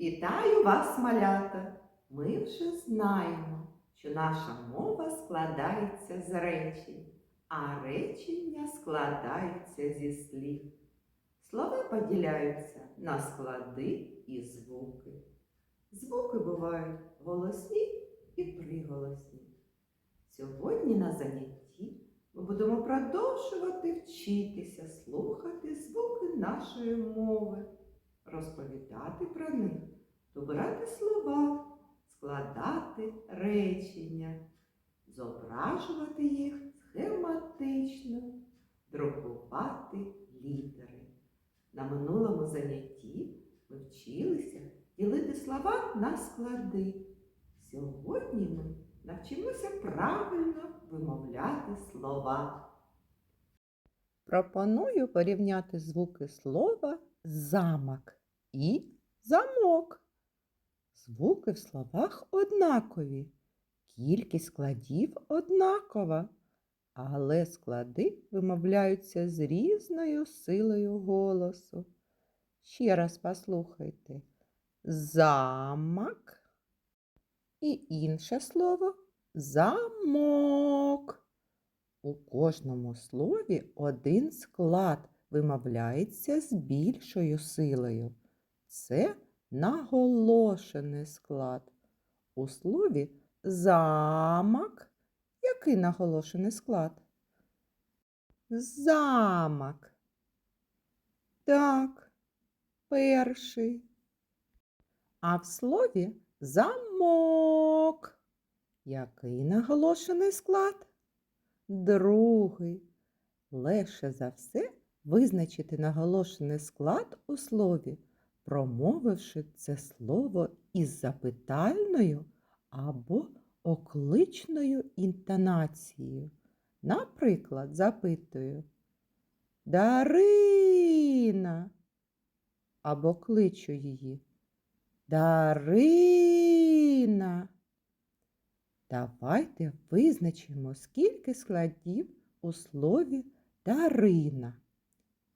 Вітаю вас, малята! Ми вже знаємо, що наша мова складається з речень, а речення складаються зі слів. Слова поділяються на склади і звуки. Звуки бувають голосні і приголосні. Сьогодні на занятті ми будемо продовжувати вчитися слухати звуки нашої мови, розповідати про них, добирати слова, складати речення, зображувати їх схематично, друкувати літери. На минулому занятті ми вчилися ділити слова на склади. Сьогодні ми навчимося правильно вимовляти слова. Пропоную порівняти звуки слова замок і замок. Звуки в словах однакові, кількість складів однакова, але склади вимовляються з різною силою голосу. Ще раз послухайте. Замок і інше слово замок. У кожному слові один склад вимовляється з більшою силою. Це наголошений склад. У слові замок який наголошений склад? Замок. Так, перший. А в слові замок. Який наголошений склад? Другий. Легше за все визначити наголошений склад у слові, промовивши це слово із запитальною або окличною інтонацією. Наприклад, запитую Дарина або кличу її. Дарина. Давайте визначимо, скільки складів у слові Дарина.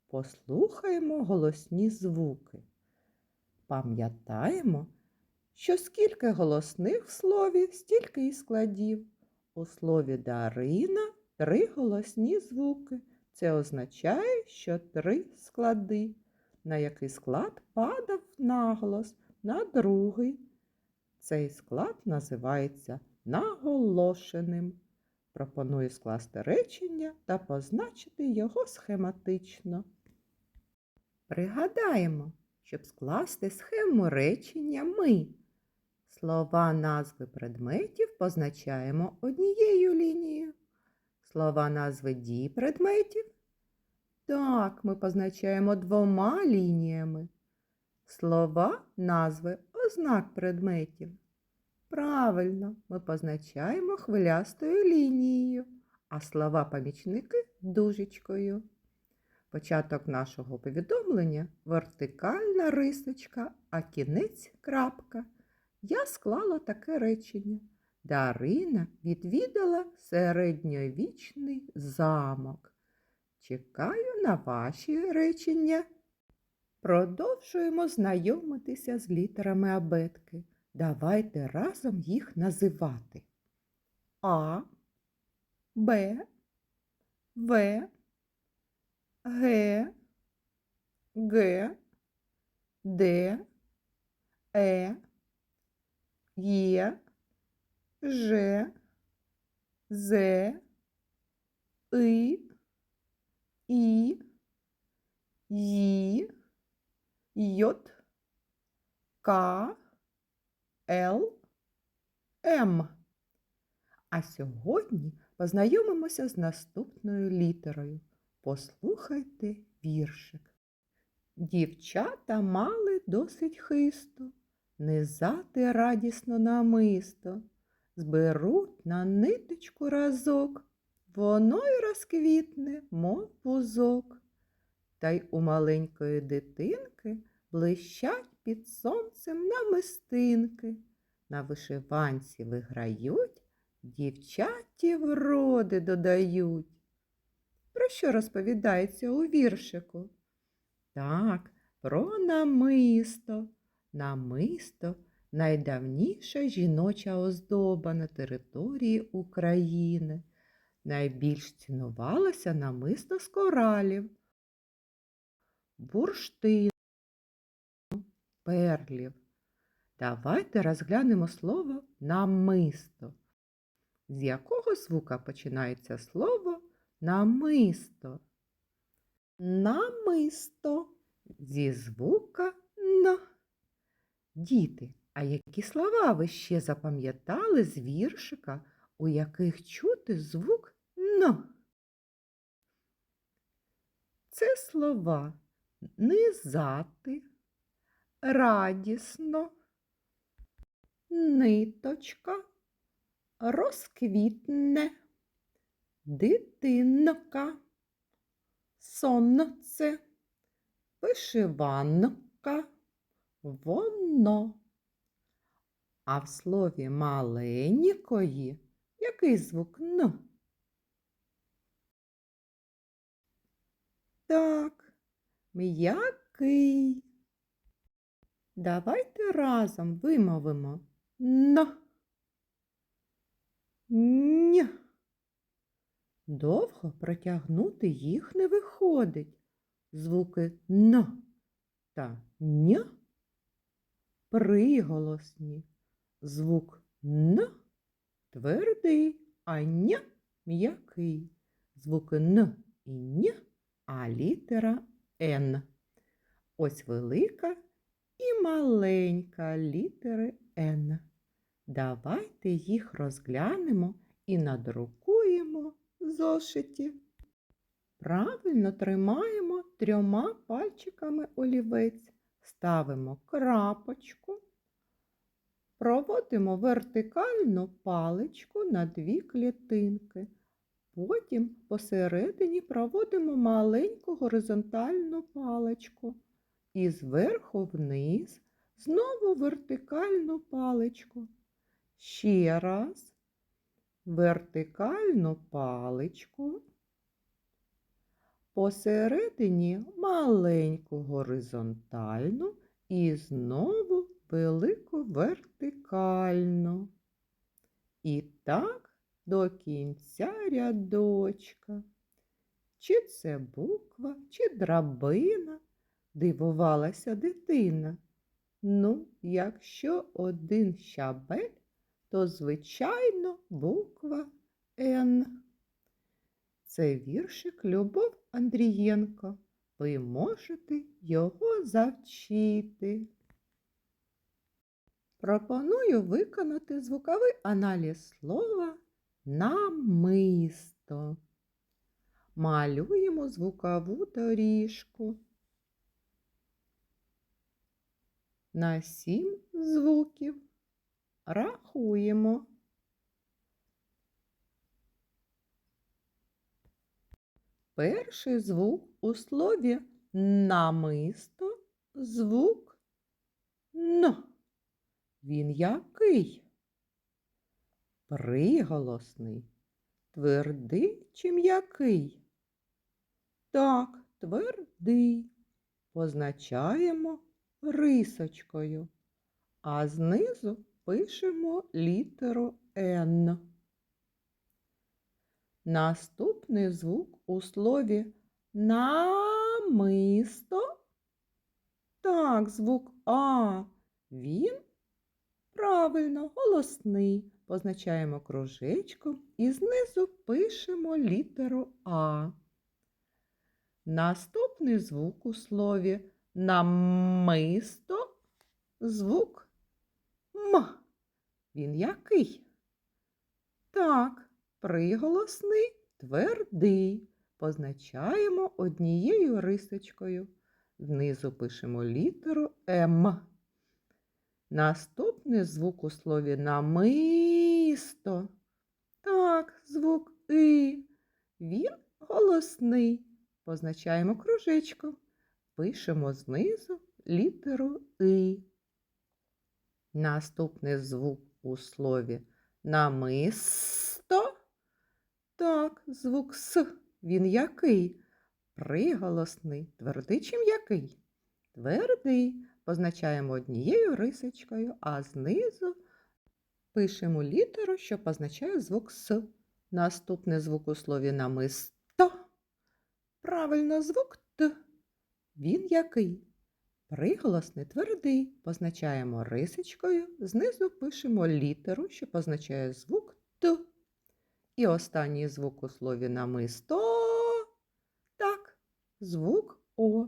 Послухаємо голосні звуки. Пам'ятаємо, що скільки голосних в слові, стільки і складів. У слові Дарина три голосні звуки. Це означає, що три склади. На який склад падав наголос на другий. Цей склад називається наголошеним. Пропоную скласти речення та позначити його схематично. Пригадаємо, щоб скласти схему речення ми. Слова назви предметів позначаємо однією лінією. Слова назви дій предметів. Так, ми позначаємо двома лініями. Слова назви ознак предметів. Правильно, ми позначаємо хвилястою лінією, а слова помічники дужечкою. Початок нашого повідомлення вертикальна рисочка, а кінець крапка. Я склала таке речення. Дарина відвідала середньовічний замок. Чекаю на ваші речення. Продовжуємо знайомитися з літерами абетки. Давайте разом їх називати. А, Б, В, Г, Г, Д, Е, Є, Ж, З, И, І, Ї, Йот, К, Л, М. А сьогодні познайомимося з наступною літерою. Послухайте віршик. Дівчата мали досить хисто, низати радісно намисто, зберуть на ниточку разок, воно й розквітне, мов пузок. Та й у маленької дитинки блищать під сонцем намистинки. На вишиванці виграють, дівчаті вроди додають. Про що розповідається у віршику? Так, про намисто. Намисто найдавніша жіноча оздоба на території України. Найбільш цінувалося намисто з коралів, бурштину, перлів. Давайте розглянемо слово намисто. З якого звука починається слово намисто? Намисто зі звука Н. Діти, а які слова ви ще запам'ятали з віршика, у яких чути звук Н? Це слова низати, радісно, ниточка, розквітне, дитинка, сонце, вишиванка, воно. А в слові маленької який звук Н? Так, м'який. Давайте разом вимовимо Н. Ня. Довго протягнути їх не виходить. Звуки Н та Ня приголосні. Звук Н твердий, а Ня м'який. Звуки Н і Ня, а літера Н. Ось велика і маленька літери Н. Давайте їх розглянемо і надрукуємо зошиті. Правильно тримаємо трьома пальчиками олівець, ставимо крапочку, проводимо вертикальну паличку на дві клітинки. Потім посередині проводимо маленьку горизонтальну паличку і зверху вниз знову вертикальну паличку. Ще раз вертикальну паличку. Посередині маленьку горизонтальну і знову велику вертикальну. І так до кінця рядочка. Чи це буква, чи драбина, дивувалася дитина. Ну, якщо один щабель, то, звичайно, буква Н. Це віршик Любов Андрієнко. Ви можете його завчити. Пропоную виконати звуковий аналіз слова намисто. Малюємо звукову доріжку. На сім звуків рахуємо. Перший звук у слові намисто звук Н. Він який? Приголосний. Твердий чи м'який? Так, твердий. Позначаємо рисочкою, а знизу пишемо літеру Н. Наступний звук у слові намисто. Так, звук А. Він правильно голосний. Позначаємо кружечком і знизу пишемо літеру А. Наступний звук у слові намисто звук. Він який? Так, приголосний твердий. Позначаємо однією рисочкою. Знизу пишемо літеру М. Наступний звук у слові намисто. Так, звук И. Він голосний. Позначаємо кружечком. Пишемо знизу літеру И. Наступний звук у слові намисто. Так, звук С. Він який? Приголосний. Твердий чи м'який? Твердий. позначаємо однією рисочкою, а знизу пишемо літеру, що позначає звук С. Наступний звук у слові намисто. Правильно, звук Т. Він який? Приголосний твердий. Позначаємо рисочкою, знизу пишемо літеру, що позначає звук Т. І останній звук у слові намисто. Так, звук О.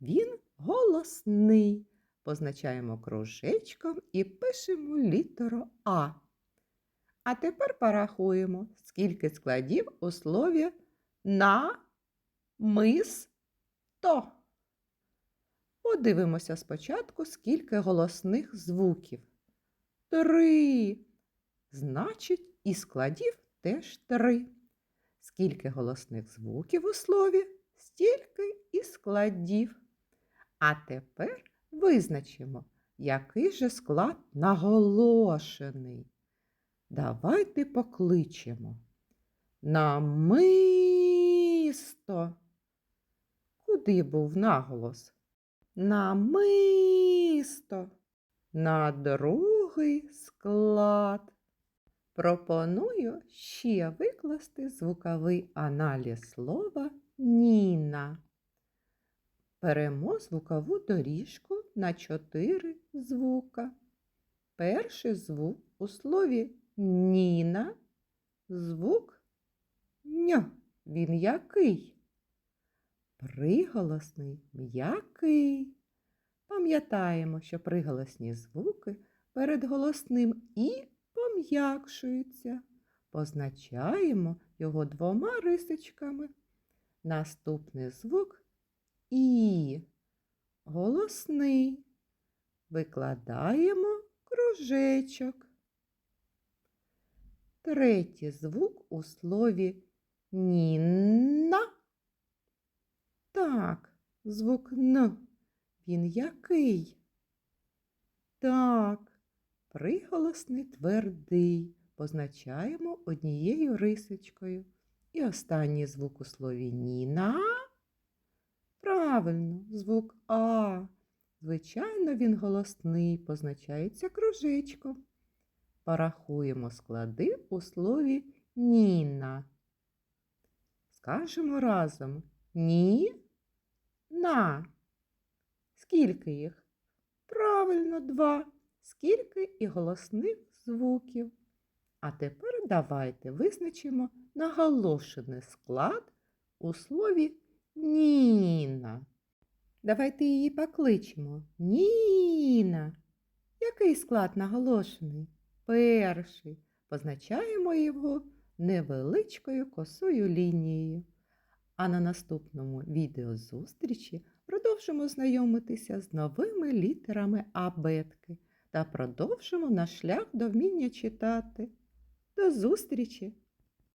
Він голосний. Позначаємо кружечком і пишемо літеру А. А тепер порахуємо, скільки складів у слові на мис то. Подивимося спочатку, скільки голосних звуків. Три. Значить, і складів теж три. Скільки голосних звуків у слові, стільки і складів. А тепер визначимо, який же склад наголошений. Давайте покличемо. Намисто. Куди був наголос? Намисто. На другий склад. Пропоную ще викласти звуковий аналіз слова Ніна. Беремо звукову доріжку на чотири звука. Перший звук у слові Ніна звук Ня. Він який? Приголосний м'який. Пам'ятаємо, що приголосні звуки перед голосним і пом'якшуються. Позначаємо його двома рисочками. Наступний звук І. Голосний. Викладаємо кружечок. Третій звук у слові Ніна. Так, звук Н. Він який? Так, приголосний твердий. Позначаємо однією рисочкою. І останній звук у слові Ніна. Правильно, звук А. Звичайно, він голосний, позначається кружечком. Порахуємо склади у слові Ніна. Скажемо разом ні на. Скільки їх? Правильно, два. Скільки і голосних звуків. А тепер давайте визначимо наголошений склад у слові Ніна. Давайте її покличемо. Ніна. Який склад наголошений? Перший. Позначаємо його невеличкою косою лінією. А на наступному відеозустрічі продовжимо знайомитися з новими літерами абетки та продовжимо наш шлях до вміння читати. До зустрічі!